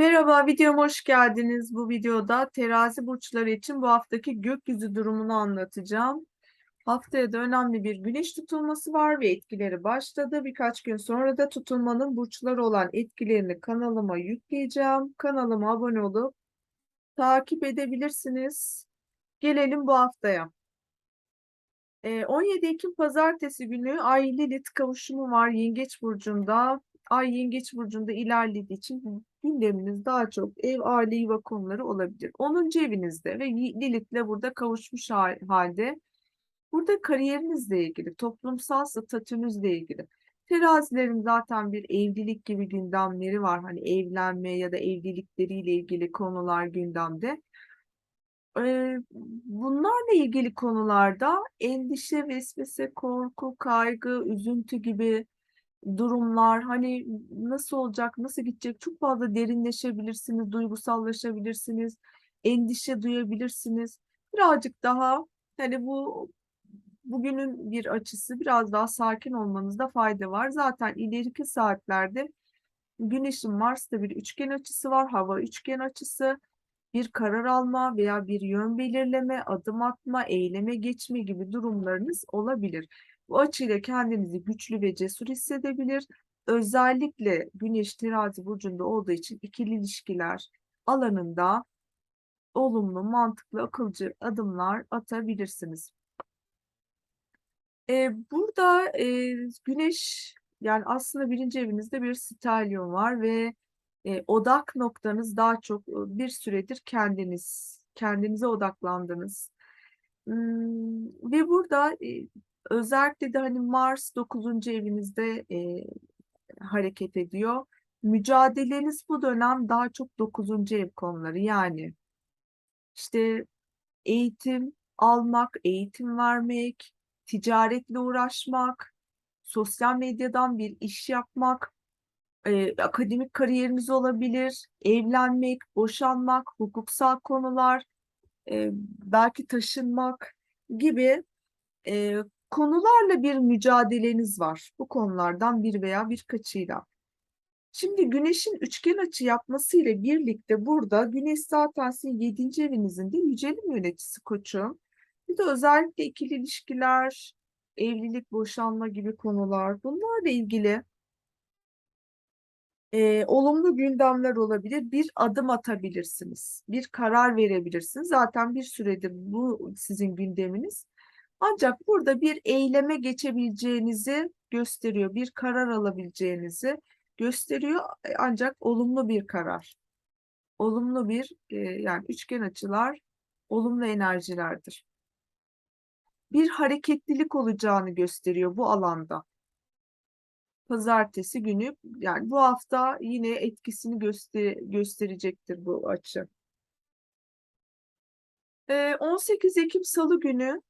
Merhaba, videoma hoş geldiniz. Bu videoda terazi burçları için bu haftaki gökyüzü durumunu anlatacağım. Haftaya da önemli bir güneş tutulması var ve etkileri başladı. Birkaç gün sonra da tutulmanın burçları olan etkilerini kanalıma yükleyeceğim. Kanalıma abone olup takip edebilirsiniz. Gelelim bu haftaya. Ee, 17 Ekim Pazartesi günü Ay Lilith kavuşumu var Yengeç Burcu'nda. Ay Yengeç Burcu'nda ilerlediği için gündeminiz daha çok ev, aile, yuva konuları olabilir. 10. evinizde ve Lilith'le burada kavuşmuş hal- halde burada kariyerinizle ilgili, toplumsal statünüzle ilgili. Terazilerin zaten bir evlilik gibi gündemleri var. Hani evlenme ya da evlilikleriyle ilgili konular gündemde. Bunlarla ilgili konularda endişe, vesvese, korku, kaygı, üzüntü gibi durumlar hani nasıl olacak, nasıl gidecek çok fazla derinleşebilirsiniz, duygusallaşabilirsiniz, endişe duyabilirsiniz. Birazcık daha hani bu bugünün bir açısı biraz daha sakin olmanızda fayda var. Zaten ileriki saatlerde Güneşin Mars'ta bir üçgen açısı var, hava üçgen açısı. Bir karar alma veya bir yön belirleme, adım atma, eyleme geçme gibi durumlarınız olabilir. Bu açıyla kendinizi güçlü ve cesur hissedebilir. Özellikle Güneş Terazi burcunda olduğu için ikili ilişkiler alanında olumlu, mantıklı, akılcı adımlar atabilirsiniz. Ee, burada e, Güneş yani aslında birinci evinizde bir stellium var ve e, odak noktanız daha çok e, bir süredir kendiniz, kendinize odaklandınız. Hmm, ve burada e, özellikle de hani Mars 9. evinizde e, hareket ediyor. Mücadeleniz bu dönem daha çok 9. ev konuları yani işte eğitim almak, eğitim vermek, ticaretle uğraşmak, sosyal medyadan bir iş yapmak, e, akademik kariyeriniz olabilir, evlenmek, boşanmak, hukuksal konular, e, belki taşınmak gibi e, konularla bir mücadeleniz var. Bu konulardan bir veya birkaçıyla. Şimdi Güneş'in üçgen açı yapmasıyla birlikte burada Güneş zaten sizin 7. evinizin de yücelim yöneticisi koçum. Bir de özellikle ikili ilişkiler, evlilik, boşanma gibi konular bunlarla ilgili e, olumlu gündemler olabilir. Bir adım atabilirsiniz. Bir karar verebilirsiniz. Zaten bir süredir bu sizin gündeminiz. Ancak burada bir eyleme geçebileceğinizi gösteriyor. Bir karar alabileceğinizi gösteriyor. E, Ancak olumlu bir karar. Olumlu bir e, yani üçgen açılar olumlu enerjilerdir. Bir hareketlilik olacağını gösteriyor bu alanda pazartesi günü yani bu hafta yine etkisini göster gösterecektir bu açı. Ee, 18 Ekim Salı günü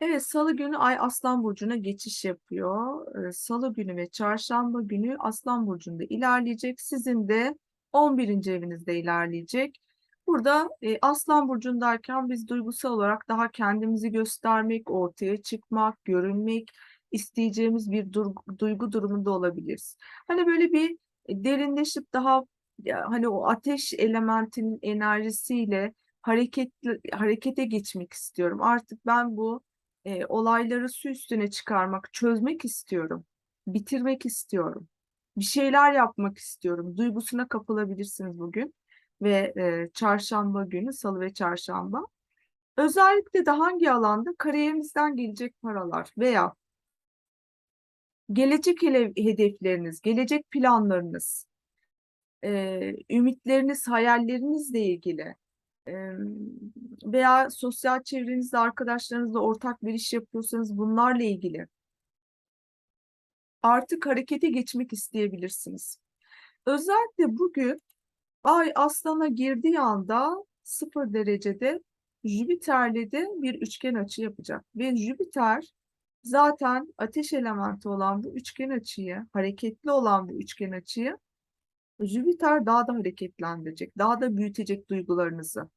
Evet, Salı günü Ay Aslan Burcu'na geçiş yapıyor. Ee, Salı günü ve Çarşamba günü Aslan Burcu'nda ilerleyecek. Sizin de 11. evinizde ilerleyecek. Burada e, Aslan Burcu'ndayken biz duygusal olarak daha kendimizi göstermek, ortaya çıkmak, görünmek isteyeceğimiz bir dur- duygu durumunda olabiliriz. Hani böyle bir derinleşip daha ya, hani o ateş elementinin enerjisiyle hareketli, harekete geçmek istiyorum. Artık ben bu e, olayları su üstüne çıkarmak, çözmek istiyorum. Bitirmek istiyorum. Bir şeyler yapmak istiyorum. Duygusuna kapılabilirsiniz bugün ve e, çarşamba günü, salı ve çarşamba. Özellikle de hangi alanda kariyerinizden gelecek paralar veya gelecek hedefleriniz, gelecek planlarınız, e, ümitleriniz, hayallerinizle ilgili veya sosyal çevrenizde arkadaşlarınızla ortak bir iş yapıyorsanız bunlarla ilgili artık harekete geçmek isteyebilirsiniz. Özellikle bugün Ay Aslan'a girdiği anda sıfır derecede Jüpiter'le de bir üçgen açı yapacak. Ve Jüpiter zaten ateş elementi olan bu üçgen açıyı, hareketli olan bu üçgen açıyı Jüpiter daha da hareketlendirecek, daha da büyütecek duygularınızı.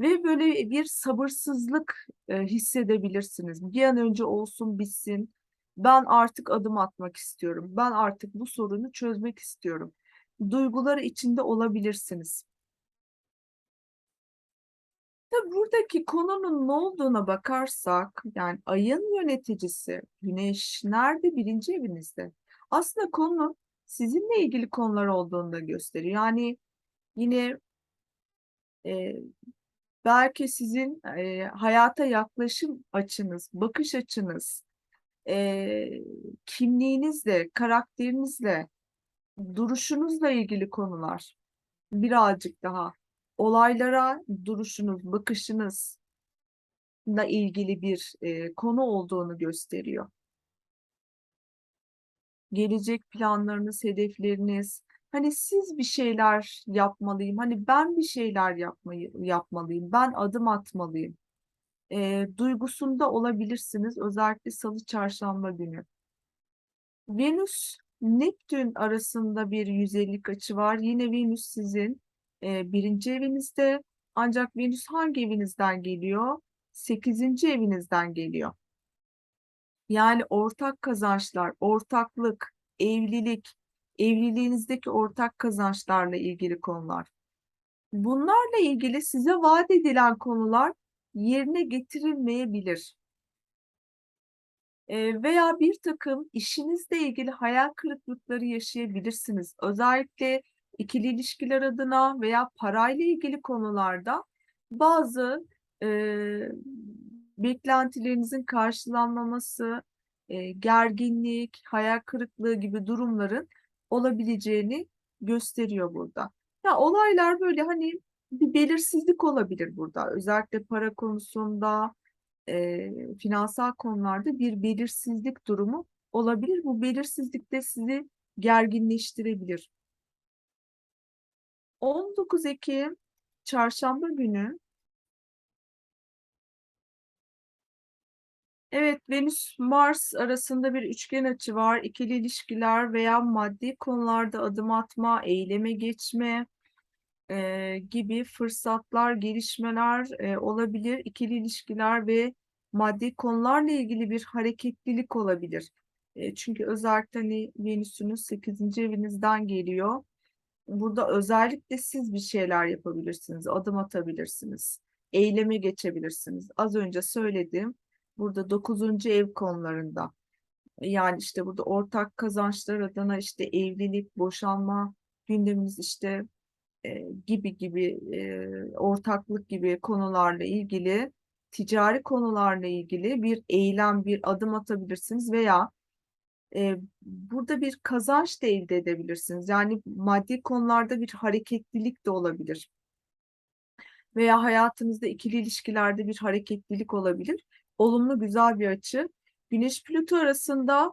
Ve böyle bir sabırsızlık e, hissedebilirsiniz. Bir an önce olsun bitsin. Ben artık adım atmak istiyorum. Ben artık bu sorunu çözmek istiyorum. Duyguları içinde olabilirsiniz. Tabii buradaki konunun ne olduğuna bakarsak, yani ayın yöneticisi Güneş nerede? Birinci evinizde. Aslında konu sizinle ilgili konular olduğunu da gösteriyor. Yani yine e, belki sizin e, hayata yaklaşım açınız, bakış açınız, e, kimliğinizle, karakterinizle, duruşunuzla ilgili konular birazcık daha olaylara duruşunuz, bakışınızla ilgili bir e, konu olduğunu gösteriyor. Gelecek planlarınız, hedefleriniz, hani siz bir şeyler yapmalıyım, hani ben bir şeyler yapmayı yapmalıyım, ben adım atmalıyım. E, duygusunda olabilirsiniz, özellikle Salı Çarşamba günü. Venüs Neptün arasında bir 150 açı var. Yine Venüs sizin e, birinci evinizde. Ancak Venüs hangi evinizden geliyor? Sekizinci evinizden geliyor. Yani ortak kazançlar, ortaklık, evlilik, evliliğinizdeki ortak kazançlarla ilgili konular. Bunlarla ilgili size vaat edilen konular yerine getirilmeyebilir. E, veya bir takım işinizle ilgili hayal kırıklıkları yaşayabilirsiniz. Özellikle ikili ilişkiler adına veya parayla ilgili konularda bazı e, beklentilerinizin karşılanmaması, e, gerginlik, hayal kırıklığı gibi durumların olabileceğini gösteriyor burada. Ya olaylar böyle hani bir belirsizlik olabilir burada. Özellikle para konusunda, e, finansal konularda bir belirsizlik durumu olabilir. Bu belirsizlik de sizi gerginleştirebilir. 19 Ekim Çarşamba günü Evet, Venüs Mars arasında bir üçgen açı var. İkili ilişkiler veya maddi konularda adım atma, eyleme geçme e, gibi fırsatlar, gelişmeler e, olabilir. İkili ilişkiler ve maddi konularla ilgili bir hareketlilik olabilir. E, çünkü özellikle hani Venüs'ünüz 8. evinizden geliyor. Burada özellikle siz bir şeyler yapabilirsiniz, adım atabilirsiniz, eyleme geçebilirsiniz. Az önce söyledim. Burada 9. ev konularında. Yani işte burada ortak kazançlar adına işte evlilik, boşanma gündemimiz işte e, gibi gibi e, ortaklık gibi konularla ilgili ticari konularla ilgili bir eylem, bir adım atabilirsiniz veya e, burada bir kazanç da elde edebilirsiniz. Yani maddi konularda bir hareketlilik de olabilir. Veya hayatınızda ikili ilişkilerde bir hareketlilik olabilir. Olumlu güzel bir açı. Güneş Plüto arasında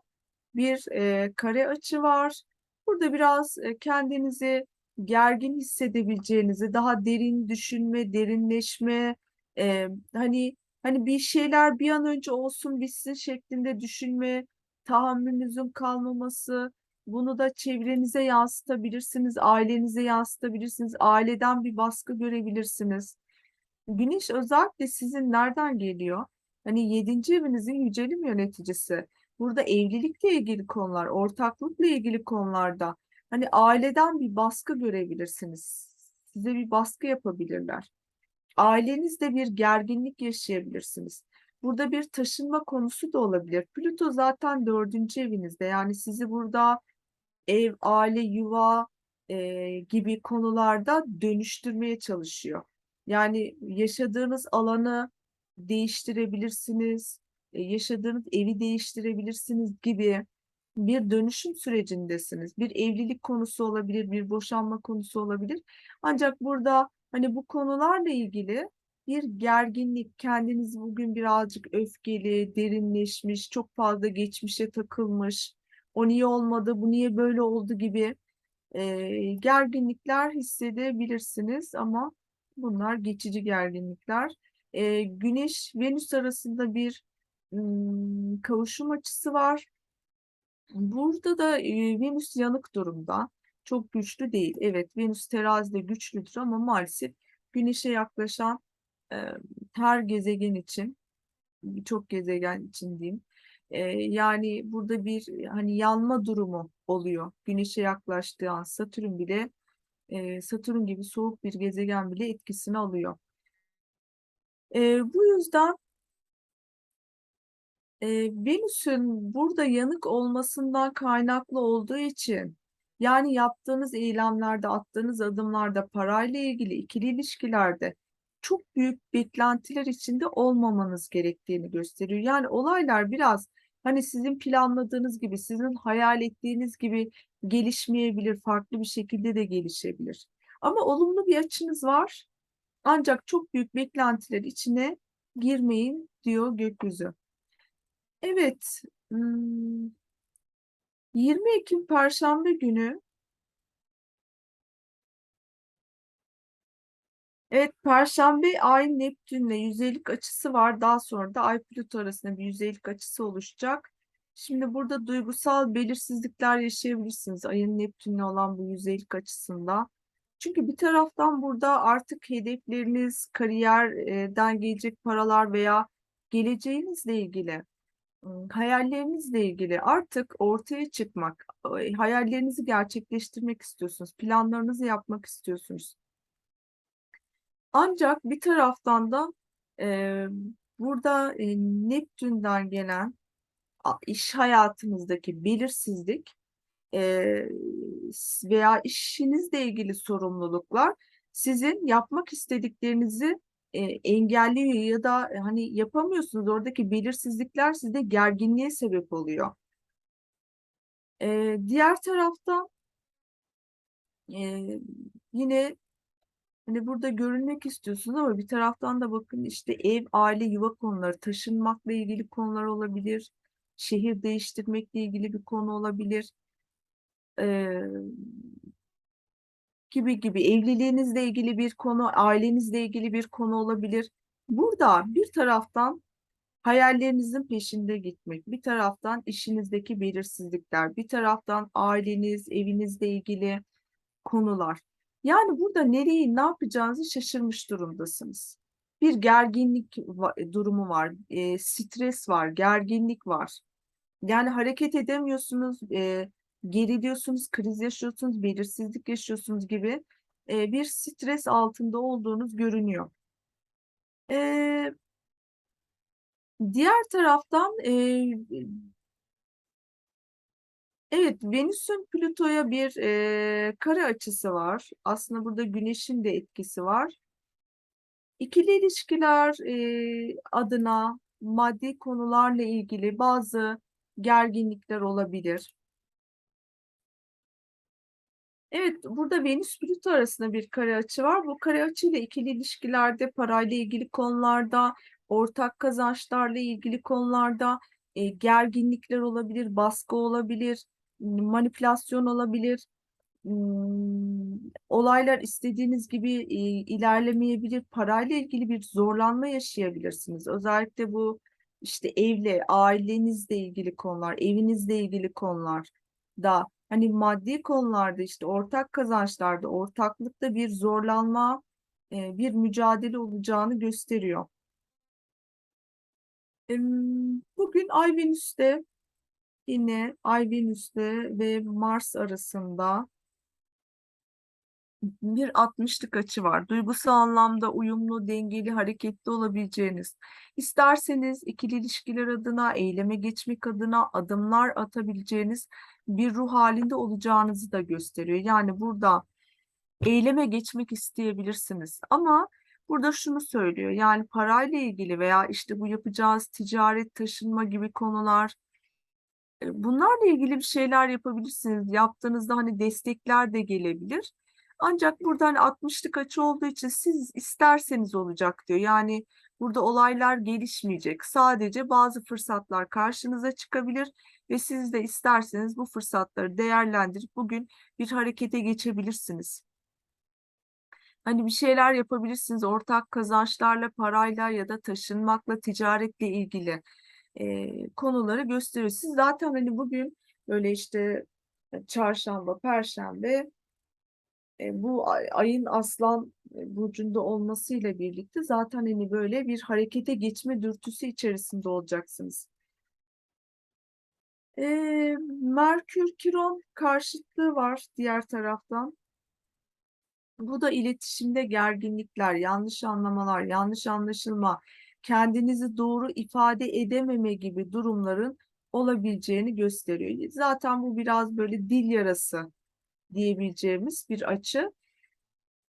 bir e, kare açı var. Burada biraz e, kendinizi gergin hissedebileceğinizi, daha derin düşünme, derinleşme, e, hani hani bir şeyler bir an önce olsun bitsin şeklinde düşünme, tahammülünüzün kalmaması, bunu da çevrenize yansıtabilirsiniz, ailenize yansıtabilirsiniz, aileden bir baskı görebilirsiniz. Güneş özellikle sizin nereden geliyor? Hani yedinci evinizin yücelim yöneticisi. Burada evlilikle ilgili konular, ortaklıkla ilgili konularda hani aileden bir baskı görebilirsiniz. Size bir baskı yapabilirler. Ailenizde bir gerginlik yaşayabilirsiniz. Burada bir taşınma konusu da olabilir. Plüto zaten dördüncü evinizde. Yani sizi burada ev, aile, yuva e, gibi konularda dönüştürmeye çalışıyor. Yani yaşadığınız alanı değiştirebilirsiniz, e, yaşadığınız evi değiştirebilirsiniz gibi bir dönüşüm sürecindesiniz. Bir evlilik konusu olabilir, bir boşanma konusu olabilir. Ancak burada hani bu konularla ilgili bir gerginlik, kendiniz bugün birazcık öfkeli, derinleşmiş, çok fazla geçmişe takılmış, o niye olmadı, bu niye böyle oldu gibi e, gerginlikler hissedebilirsiniz ama bunlar geçici gerginlikler. E, Güneş Venüs arasında bir ım, kavuşum açısı var. Burada da e, Venüs yanık durumda. Çok güçlü değil. Evet Venüs terazide güçlüdür ama maalesef Güneş'e yaklaşan e, her gezegen için, birçok gezegen için diyeyim, E, yani burada bir hani yanma durumu oluyor. Güneşe yaklaştığı an Satürn bile e, Satürn gibi soğuk bir gezegen bile etkisini alıyor. E, bu yüzden e, Venüs'ün burada yanık olmasından kaynaklı olduğu için yani yaptığınız eylemlerde, attığınız adımlarda, parayla ilgili ikili ilişkilerde çok büyük beklentiler içinde olmamanız gerektiğini gösteriyor. Yani olaylar biraz hani sizin planladığınız gibi, sizin hayal ettiğiniz gibi gelişmeyebilir, farklı bir şekilde de gelişebilir. Ama olumlu bir açınız var. Ancak çok büyük beklentiler içine girmeyin diyor gökyüzü. Evet, hmm, 20 Ekim Perşembe günü Evet, Perşembe Ay Neptün'le yüzeylik açısı var. Daha sonra da Ay Plüto arasında bir yüzeylik açısı oluşacak. Şimdi burada duygusal belirsizlikler yaşayabilirsiniz Ay'ın Neptün'le olan bu yüzeylik açısında. Çünkü bir taraftan burada artık hedefleriniz, kariyerden gelecek paralar veya geleceğinizle ilgili, hayallerinizle ilgili artık ortaya çıkmak, hayallerinizi gerçekleştirmek istiyorsunuz, planlarınızı yapmak istiyorsunuz. Ancak bir taraftan da e, burada e, Neptün'den gelen iş hayatınızdaki belirsizlik e, veya işinizle ilgili sorumluluklar sizin yapmak istediklerinizi e, engelliyor ya da e, hani yapamıyorsunuz. Oradaki belirsizlikler sizde gerginliğe sebep oluyor. E, diğer tarafta e, yine Hani burada görünmek istiyorsunuz ama bir taraftan da bakın işte ev, aile, yuva konuları, taşınmakla ilgili konular olabilir. Şehir değiştirmekle ilgili bir konu olabilir. Gibi gibi evliliğinizle ilgili bir konu, ailenizle ilgili bir konu olabilir. Burada bir taraftan hayallerinizin peşinde gitmek, bir taraftan işinizdeki belirsizlikler, bir taraftan aileniz, evinizle ilgili konular. Yani burada nereyi, ne yapacağınızı şaşırmış durumdasınız. Bir gerginlik durumu var, e, stres var, gerginlik var. Yani hareket edemiyorsunuz, e, geriliyorsunuz, kriz yaşıyorsunuz, belirsizlik yaşıyorsunuz gibi e, bir stres altında olduğunuz görünüyor. E, diğer taraftan e, Evet, Venüs'ün Plüto'ya bir e, kare açısı var. Aslında burada Güneş'in de etkisi var. İkili ilişkiler e, adına maddi konularla ilgili bazı gerginlikler olabilir. Evet, burada Venüs Plüto arasında bir kare açı var. Bu kare açıyla ikili ilişkilerde, parayla ilgili konularda, ortak kazançlarla ilgili konularda e, gerginlikler olabilir, baskı olabilir, manipülasyon olabilir. Hmm, olaylar istediğiniz gibi e, ilerlemeyebilir. Parayla ilgili bir zorlanma yaşayabilirsiniz. Özellikle bu işte evle, ailenizle ilgili konular, evinizle ilgili konular da hani maddi konularda işte ortak kazançlarda, ortaklıkta bir zorlanma, e, bir mücadele olacağını gösteriyor. Bugün Ay Venüs'te yine Ay Venüs'te ve Mars arasında bir 60'lık açı var. Duygusal anlamda uyumlu, dengeli, hareketli olabileceğiniz. İsterseniz ikili ilişkiler adına, eyleme geçmek adına adımlar atabileceğiniz bir ruh halinde olacağınızı da gösteriyor. Yani burada eyleme geçmek isteyebilirsiniz. Ama burada şunu söylüyor. Yani parayla ilgili veya işte bu yapacağız ticaret, taşınma gibi konular e, Bunlarla ilgili bir şeyler yapabilirsiniz. Yaptığınızda hani destekler de gelebilir. Ancak burada hani 60'lık açı olduğu için siz isterseniz olacak diyor. Yani burada olaylar gelişmeyecek. Sadece bazı fırsatlar karşınıza çıkabilir ve siz de isterseniz bu fırsatları değerlendirip bugün bir harekete geçebilirsiniz. Hani bir şeyler yapabilirsiniz ortak kazançlarla, parayla ya da taşınmakla, ticaretle ilgili e, konuları gösteriyor. Siz zaten hani bugün böyle işte e, çarşamba, perşembe e, bu ay- ayın Aslan e, burcunda olmasıyla birlikte zaten hani böyle bir harekete geçme dürtüsü içerisinde olacaksınız. Ee, Merkür Kiron karşıtlığı var diğer taraftan. Bu da iletişimde gerginlikler, yanlış anlamalar, yanlış anlaşılma, kendinizi doğru ifade edememe gibi durumların olabileceğini gösteriyor. Zaten bu biraz böyle dil yarası diyebileceğimiz bir açı.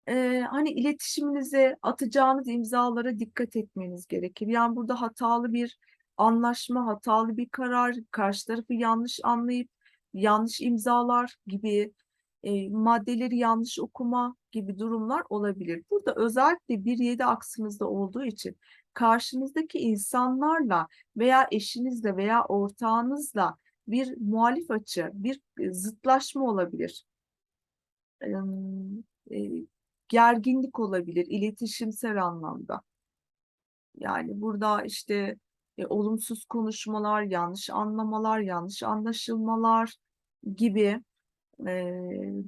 Ee, hani iletişiminize atacağınız imzalara dikkat etmeniz gerekir. Yani burada hatalı bir anlaşma, hatalı bir karar, karşı tarafı yanlış anlayıp yanlış imzalar gibi e, maddeleri yanlış okuma gibi durumlar olabilir. Burada özellikle 1-7 aksınızda olduğu için karşınızdaki insanlarla veya eşinizle veya ortağınızla bir muhalif açı, bir zıtlaşma olabilir. E, gerginlik olabilir iletişimsel anlamda. Yani burada işte e, olumsuz konuşmalar, yanlış anlamalar, yanlış anlaşılmalar gibi e,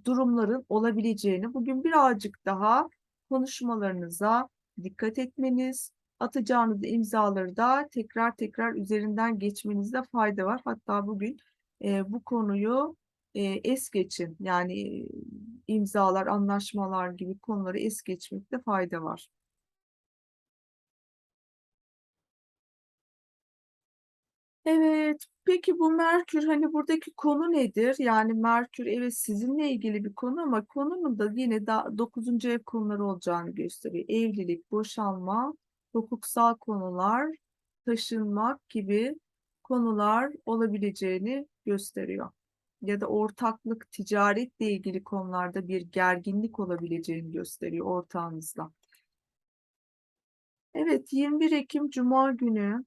durumların olabileceğini bugün birazcık daha konuşmalarınıza dikkat etmeniz, atacağınız imzaları da tekrar tekrar üzerinden geçmenizde fayda var. Hatta bugün e, bu konuyu e, es geçin. Yani e, imzalar, anlaşmalar gibi konuları es geçmekte fayda var. Evet, peki bu Merkür hani buradaki konu nedir? Yani Merkür evet sizinle ilgili bir konu ama konunun da yine da 9. ev konuları olacağını gösteriyor. Evlilik, boşanma, hukuksal konular, taşınmak gibi konular olabileceğini gösteriyor. Ya da ortaklık, ticaretle ilgili konularda bir gerginlik olabileceğini gösteriyor ortağınızla. Evet, 21 Ekim Cuma günü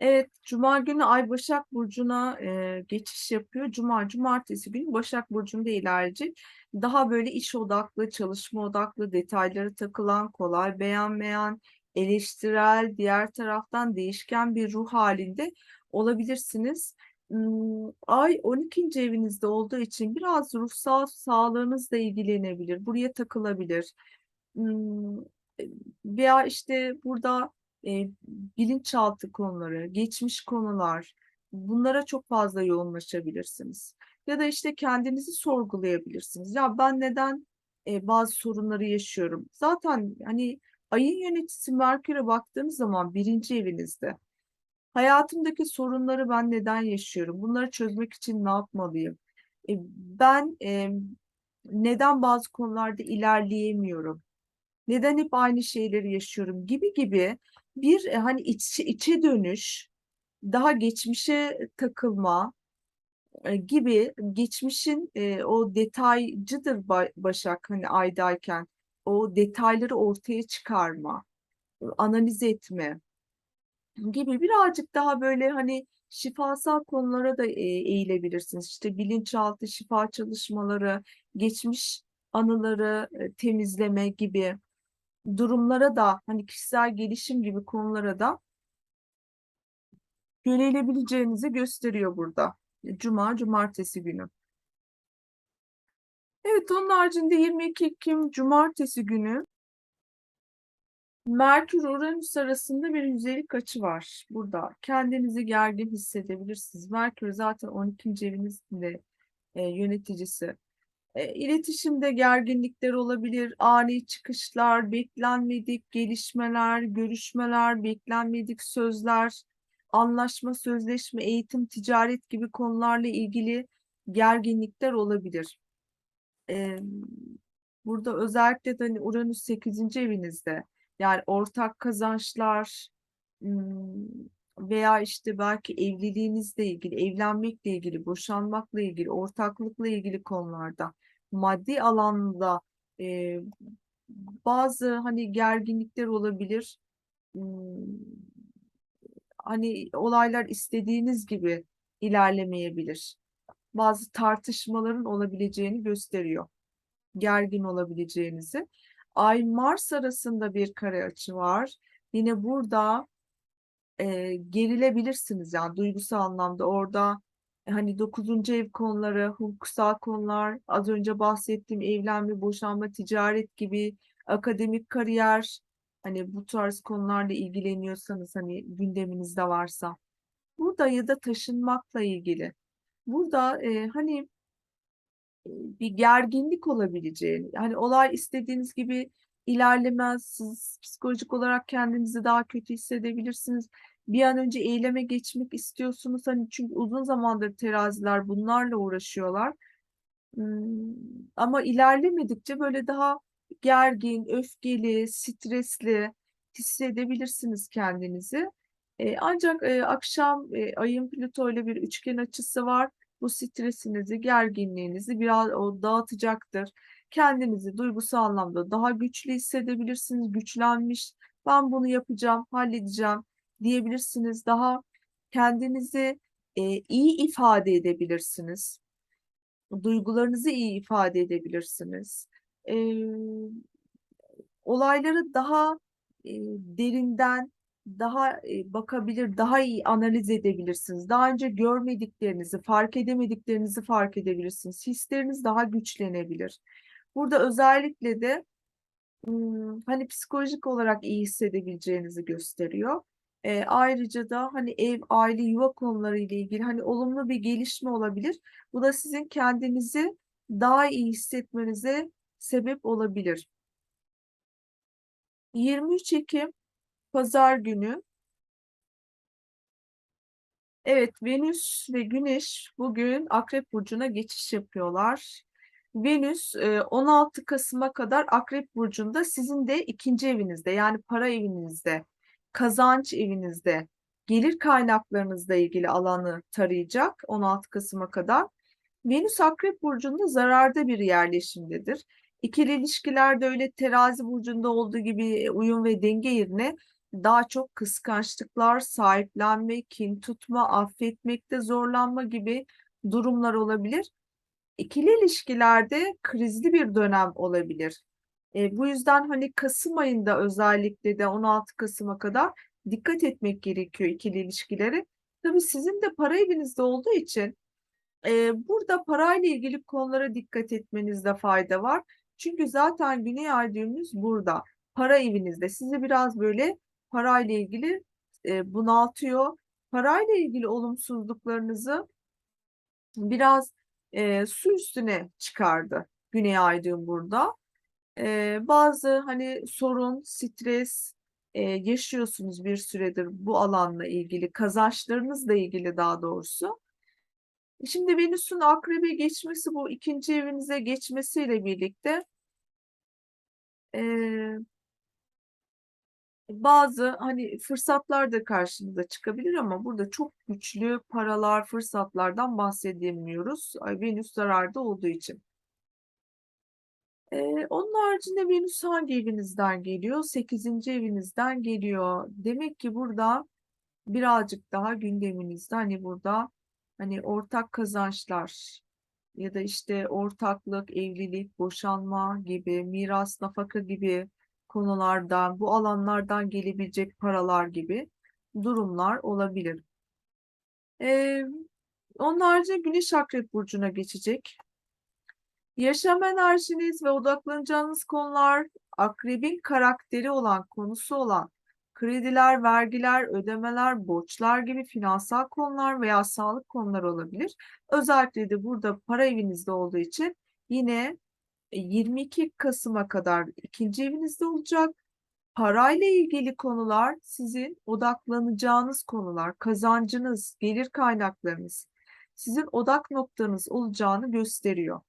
Evet, Cuma günü Ay Başak Burcu'na e, geçiş yapıyor. Cuma, Cumartesi günü Başak Burcu'nda ilerleyecek. Daha böyle iş odaklı, çalışma odaklı, detayları takılan, kolay beğenmeyen, eleştirel, diğer taraftan değişken bir ruh halinde olabilirsiniz. Hmm, Ay 12. evinizde olduğu için biraz ruhsal sağlığınızla ilgilenebilir, buraya takılabilir. Hmm, Veya işte burada e, bilinçaltı konuları, geçmiş konular, bunlara çok fazla yoğunlaşabilirsiniz. Ya da işte kendinizi sorgulayabilirsiniz. Ya ben neden e, bazı sorunları yaşıyorum? Zaten hani ayın yöneticisi Merkür'e baktığınız zaman birinci evinizde. Hayatımdaki sorunları ben neden yaşıyorum? Bunları çözmek için ne yapmalıyım? E, ben e, neden bazı konularda ilerleyemiyorum? Neden hep aynı şeyleri yaşıyorum gibi gibi bir e, hani iç, içe dönüş, daha geçmişe takılma e, gibi geçmişin e, o detaycıdır Ba- Başak hani aydayken o detayları ortaya çıkarma, analiz etme gibi birazcık daha böyle hani şifasal konulara da eğilebilirsiniz. İşte bilinçaltı şifa çalışmaları, geçmiş anıları temizleme gibi durumlara da hani kişisel gelişim gibi konulara da yönelebileceğinizi gösteriyor burada. Cuma, cumartesi günü. Evet, onun haricinde 22 Ekim cumartesi günü Merkür Uranüs arasında bir yüzeylik açı var burada. Kendinizi gergin hissedebilirsiniz. Merkür zaten 12. evinizin de e, yöneticisi. E, iletişimde gerginlikler olabilir, ani çıkışlar, beklenmedik gelişmeler, görüşmeler, beklenmedik sözler, anlaşma, sözleşme, eğitim, ticaret gibi konularla ilgili gerginlikler olabilir. E, burada özellikle de hani Uranüs 8. evinizde yani ortak kazançlar veya işte belki evliliğinizle ilgili, evlenmekle ilgili, boşanmakla ilgili, ortaklıkla ilgili konularda maddi alanda e, bazı hani gerginlikler olabilir. Hmm, hani olaylar istediğiniz gibi ilerlemeyebilir. Bazı tartışmaların olabileceğini gösteriyor. Gergin olabileceğinizi. Ay Mars arasında bir kare açı var. Yine burada e, gerilebilirsiniz yani duygusal anlamda orada e, hani dokuzuncu ev konuları, hukuksal konular, az önce bahsettiğim evlenme, boşanma, ticaret gibi akademik kariyer, Hani bu tarz konularla ilgileniyorsanız hani gündeminizde varsa. Burada ya da taşınmakla ilgili. Burada e, hani e, bir gerginlik olabileceğini, hani olay istediğiniz gibi ilerlemez, psikolojik olarak kendinizi daha kötü hissedebilirsiniz. Bir an önce eyleme geçmek istiyorsunuz. Hani çünkü uzun zamandır teraziler bunlarla uğraşıyorlar. Hmm, ama ilerlemedikçe böyle daha gergin, öfkeli, stresli hissedebilirsiniz kendinizi. E, ancak e, akşam e, ayın Plüto ile bir üçgen açısı var. Bu stresinizi, gerginliğinizi biraz dağıtacaktır. Kendinizi duygusal anlamda daha güçlü hissedebilirsiniz, güçlenmiş. Ben bunu yapacağım, halledeceğim diyebilirsiniz. Daha kendinizi e, iyi ifade edebilirsiniz duygularınızı iyi ifade edebilirsiniz. Ee, olayları daha e, derinden daha e, bakabilir, daha iyi analiz edebilirsiniz. Daha önce görmediklerinizi, fark edemediklerinizi fark edebilirsiniz. Hisleriniz daha güçlenebilir. Burada özellikle de hani psikolojik olarak iyi hissedebileceğinizi gösteriyor. E, ayrıca da hani ev, aile, yuva konuları ile ilgili hani olumlu bir gelişme olabilir. Bu da sizin kendinizi daha iyi hissetmenize sebep olabilir. 23 Ekim Pazar günü Evet, Venüs ve Güneş bugün Akrep Burcu'na geçiş yapıyorlar. Venüs e, 16 Kasım'a kadar Akrep Burcu'nda sizin de ikinci evinizde yani para evinizde, kazanç evinizde, gelir kaynaklarınızla ilgili alanı tarayacak 16 Kasım'a kadar. Venüs Akrep Burcu'nda zararda bir yerleşimdedir. İkili ilişkilerde öyle terazi burcunda olduğu gibi uyum ve denge yerine daha çok kıskançlıklar, sahiplenme, kin tutma, affetmekte zorlanma gibi durumlar olabilir. İkili ilişkilerde krizli bir dönem olabilir. E, bu yüzden hani Kasım ayında özellikle de 16 Kasım'a kadar dikkat etmek gerekiyor ikili ilişkileri. Tabii sizin de para evinizde olduğu için e, burada parayla ilgili konulara dikkat etmenizde fayda var. Çünkü zaten Güney Ay burada. Para evinizde. Sizi biraz böyle parayla ilgili e, bunaltıyor. Parayla ilgili olumsuzluklarınızı biraz e, su üstüne çıkardı Güney Ay düğüm burada. E, bazı hani sorun, stres e, yaşıyorsunuz bir süredir bu alanla ilgili, kazançlarınızla ilgili daha doğrusu. Şimdi Venüs'ün akrebe geçmesi bu ikinci evinize geçmesiyle birlikte e, bazı hani fırsatlar da karşınıza çıkabilir ama burada çok güçlü paralar, fırsatlardan bahsedemiyoruz. Ay, Venüs zararda olduğu için. Ee, onun haricinde Venüs hangi evinizden geliyor? 8. evinizden geliyor. Demek ki burada birazcık daha gündeminizde hani burada hani ortak kazançlar ya da işte ortaklık, evlilik, boşanma gibi, miras, nafaka gibi konulardan, bu alanlardan gelebilecek paralar gibi durumlar olabilir. Ee, onun haricinde Güneş Akrep Burcu'na geçecek. Yaşam enerjiniz ve odaklanacağınız konular akrebin karakteri olan, konusu olan krediler, vergiler, ödemeler, borçlar gibi finansal konular veya sağlık konuları olabilir. Özellikle de burada para evinizde olduğu için yine 22 Kasım'a kadar ikinci evinizde olacak. Parayla ilgili konular sizin odaklanacağınız konular, kazancınız, gelir kaynaklarınız sizin odak noktanız olacağını gösteriyor.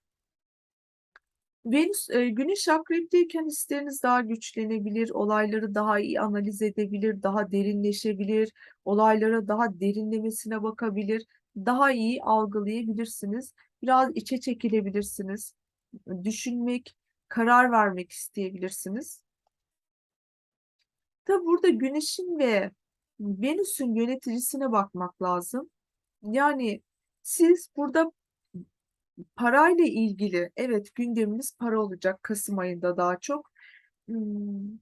Venüs, e, Güneş Akrep'teyken hisleriniz daha güçlenebilir, olayları daha iyi analiz edebilir, daha derinleşebilir, olaylara daha derinlemesine bakabilir, daha iyi algılayabilirsiniz, biraz içe çekilebilirsiniz, düşünmek, karar vermek isteyebilirsiniz. Tabi burada Güneş'in ve Venüs'ün yöneticisine bakmak lazım. Yani siz burada parayla ilgili evet gündemimiz para olacak Kasım ayında daha çok. Hmm,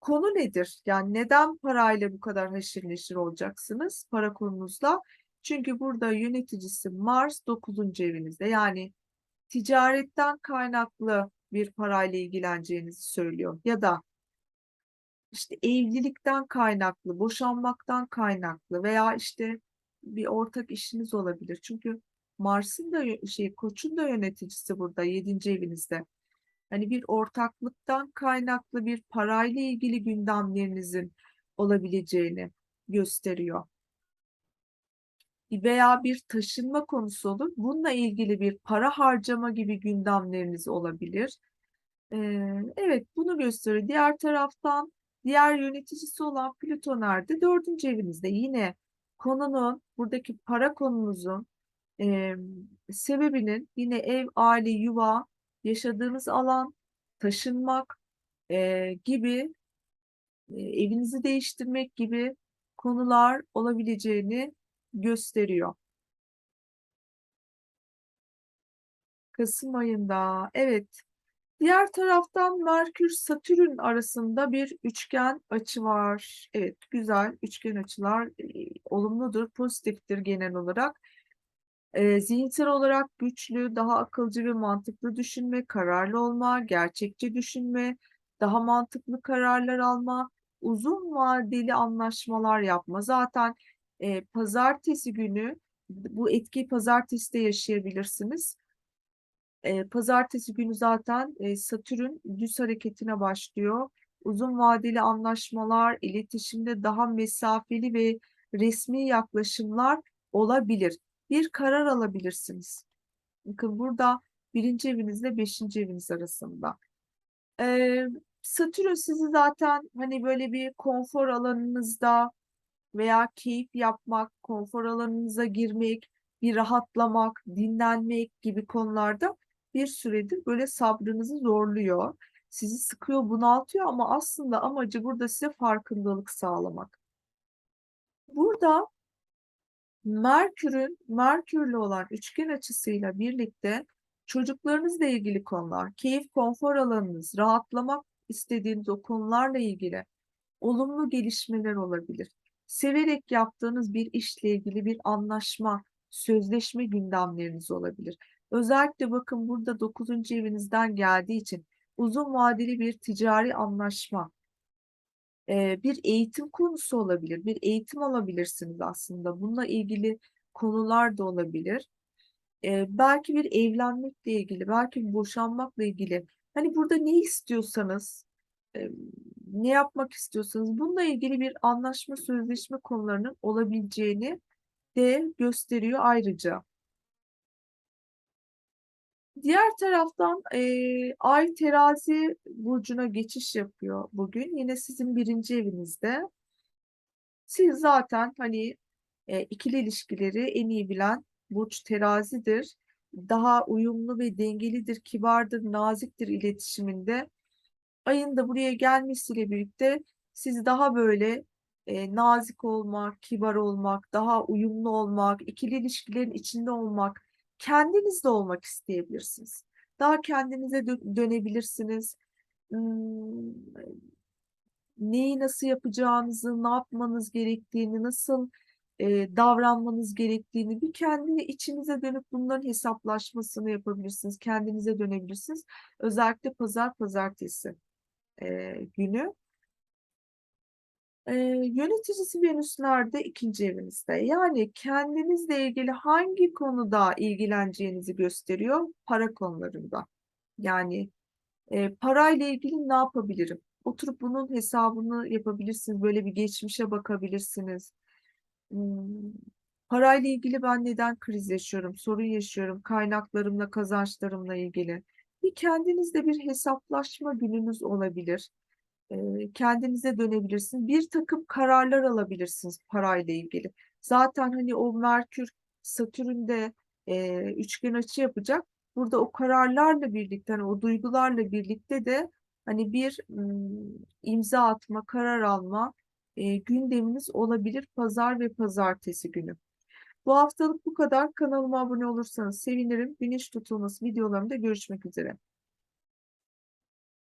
konu nedir? Yani neden parayla bu kadar haşır neşir olacaksınız para konunuzla? Çünkü burada yöneticisi Mars 9. evinizde. Yani ticaretten kaynaklı bir parayla ilgileneceğinizi söylüyor. Ya da işte evlilikten kaynaklı, boşanmaktan kaynaklı veya işte bir ortak işiniz olabilir. Çünkü Mars'ın da şey Koç'un da yöneticisi burada 7. evinizde. Hani bir ortaklıktan kaynaklı bir parayla ilgili gündemlerinizin olabileceğini gösteriyor. Veya bir taşınma konusu olur. Bununla ilgili bir para harcama gibi gündemleriniz olabilir. Ee, evet bunu gösteriyor. Diğer taraftan diğer yöneticisi olan Plüto nerede? Dördüncü evinizde. Yine konunun buradaki para konunuzun e, sebebinin yine ev, aile, yuva, yaşadığınız alan, taşınmak e, gibi e, evinizi değiştirmek gibi konular olabileceğini gösteriyor. Kasım ayında evet Diğer taraftan Merkür-Satürn arasında bir üçgen açı var. Evet, güzel üçgen açılar e, olumludur, pozitiftir genel olarak. E, zihinsel olarak güçlü, daha akılcı ve mantıklı düşünme, kararlı olma, gerçekçi düşünme, daha mantıklı kararlar alma, uzun vadeli anlaşmalar yapma. Zaten e, pazartesi günü bu etkiyi pazartesi de yaşayabilirsiniz. E, pazartesi günü zaten e, Satürn düz hareketine başlıyor. Uzun vadeli anlaşmalar, iletişimde daha mesafeli ve resmi yaklaşımlar olabilir. Bir karar alabilirsiniz. Bakın burada birinci evinizle beşinci eviniz arasında. Ee, Satürn sizi zaten hani böyle bir konfor alanınızda veya keyif yapmak, konfor alanınıza girmek, bir rahatlamak, dinlenmek gibi konularda bir süredir böyle sabrınızı zorluyor. Sizi sıkıyor, bunaltıyor ama aslında amacı burada size farkındalık sağlamak. Burada Merkür'ün Merkür'le olan üçgen açısıyla birlikte çocuklarınızla ilgili konular, keyif, konfor alanınız, rahatlamak istediğiniz o konularla ilgili olumlu gelişmeler olabilir. Severek yaptığınız bir işle ilgili bir anlaşma, sözleşme gündemleriniz olabilir. Özellikle bakın burada 9. evinizden geldiği için uzun vadeli bir ticari anlaşma, bir eğitim konusu olabilir. Bir eğitim alabilirsiniz aslında. Bununla ilgili konular da olabilir. Belki bir evlenmekle ilgili, belki bir boşanmakla ilgili. Hani burada ne istiyorsanız, ne yapmak istiyorsanız bununla ilgili bir anlaşma, sözleşme konularının olabileceğini de gösteriyor ayrıca. Diğer taraftan e, Ay terazi burcuna geçiş yapıyor bugün. Yine sizin birinci evinizde. Siz zaten hani e, ikili ilişkileri en iyi bilen burç terazidir. Daha uyumlu ve dengelidir, kibardır, naziktir iletişiminde. Ayın da buraya gelmesiyle birlikte siz daha böyle e, nazik olmak, kibar olmak, daha uyumlu olmak, ikili ilişkilerin içinde olmak, kendiniz de olmak isteyebilirsiniz. Daha kendinize dö- dönebilirsiniz. Hmm, neyi nasıl yapacağınızı, ne yapmanız gerektiğini, nasıl e, davranmanız gerektiğini bir kendi içinize dönüp bunların hesaplaşmasını yapabilirsiniz. Kendinize dönebilirsiniz. Özellikle pazar pazartesi e, günü. E, yöneticisi Venüs nerede? İkinci evinizde. Yani kendinizle ilgili hangi konuda ilgileneceğinizi gösteriyor? Para konularında. Yani e, parayla ilgili ne yapabilirim? Oturup bunun hesabını yapabilirsiniz. Böyle bir geçmişe bakabilirsiniz. Hmm, parayla ilgili ben neden kriz yaşıyorum, sorun yaşıyorum, kaynaklarımla, kazançlarımla ilgili. Bir kendinizde bir hesaplaşma gününüz olabilir kendinize dönebilirsiniz. Bir takım kararlar alabilirsiniz parayla ilgili. Zaten hani o Merkür Satürn'de e, üçgen açı yapacak. Burada o kararlarla birlikte, hani o duygularla birlikte de hani bir imza atma, karar alma e, gündeminiz olabilir pazar ve pazartesi günü. Bu haftalık bu kadar. Kanalıma abone olursanız sevinirim. Güneş tutulması videolarımda görüşmek üzere.